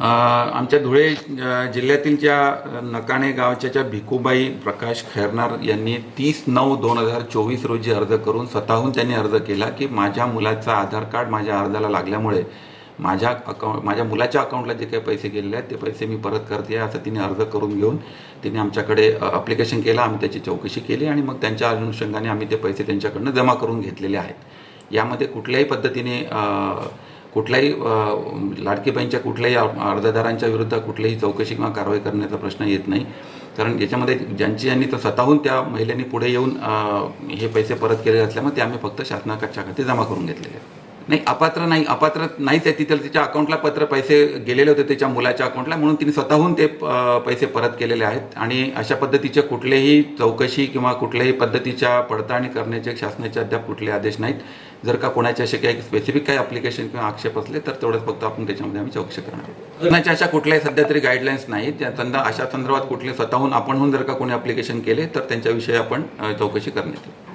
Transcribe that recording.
आमच्या धुळे जिल्ह्यातील ज्या नकाणे गावच्या ज्या भिकूबाई प्रकाश खैरनार यांनी तीस नऊ दोन हजार चोवीस रोजी अर्ज करून स्वतःहून त्यांनी अर्ज केला की माझ्या मुलाचा आधार कार्ड माझ्या अर्जाला लागल्यामुळे माझ्या अकाउंट माझ्या मुलाच्या अकाउंटला जे काही पैसे गेलेले आहेत ते पैसे मी परत करते असं तिने अर्ज करून घेऊन तिने आमच्याकडे अप्लिकेशन केलं. आम्ही त्याची चौकशी केली आणि मग त्यांच्या अनुषंगाने आम्ही ते पैसे त्यांच्याकडनं जमा करून घेतलेले आहेत. यामध्ये कुठल्याही पद्धतीने कुठल्याही अ, लाडकी बहीणच्या कुठल्याही अर्जदारांच्या विरुद्ध कुठलीही चौकशी किंवा कारवाई करण्याचा प्रश्न येत नाही. कारण याच्यामध्ये ज्यांची यांनी तर स्वतःहून त्या महिलेनी पुढे येऊन हे पैसे परत केले असल्यामुळे ते आम्ही फक्त शासनाच्या खाते जमा करून घेतलेले आहेत. नाही अपात्र नाही अपात्र नाहीच आहे. तिथं तिच्या अकाउंटला पत्र पैसे गेलेले होते त्याच्या मुलाच्या अकाउंटला म्हणून तिने स्वतःहून ते पैसे परत केलेले आहेत. आणि अशा पद्धतीच्या कुठलेही चौकशी किंवा कुठल्याही पद्धतीच्या पडताळणी करण्याचे शासनाचे अद्याप कुठले आदेश नाहीत. जर का कोणाचे असे काही स्पेसिफिक काही अप्लिकेशन किंवा आक्षेप असले तर तेवढंच फक्त आपण त्याच्यामध्ये आम्ही चौकशी करणार कोणाच्या अशा कुठल्याही सध्या तरी गाईडलाईन्स नाहीत. त्या संद- अशा संदर्भात कुठले स्वतःहून आपणहून जर का कोणी अप्लिकेशन केले तर त्यांच्याविषयी आपण चौकशी करण्यात येईल.